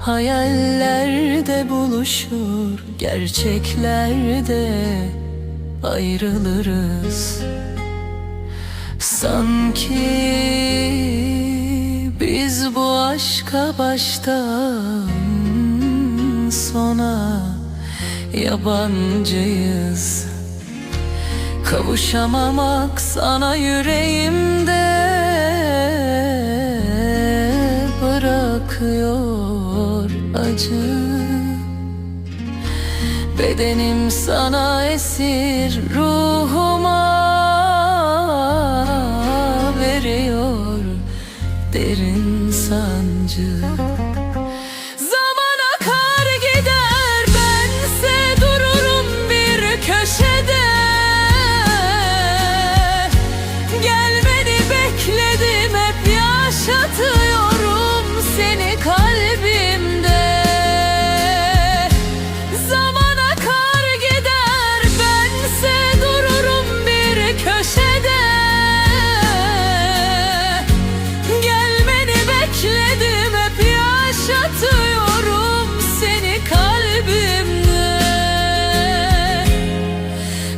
Hayallerde buluşur Gerçeklerde ayrılırız. Sanki biz bu aşka baştan sona yabancıyız. Kavuşamamak sana yüreğimde acı. Bedenim sana esir ruhuma veriyor derin sancı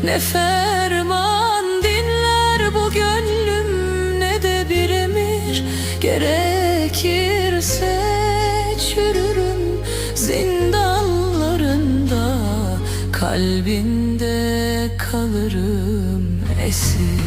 Ne ferman dinler bu gönlüm ne de bir emir Gerekirse çürürüm zindanlarında Kalbinde kalırım esir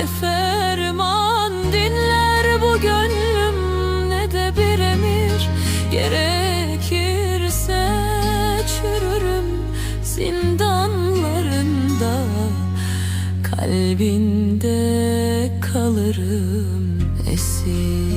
Ne ferman dinler bu gönlüm ne de bir emir. Gerekirse çürürüm zindanlarında Kalbinde kalırım esir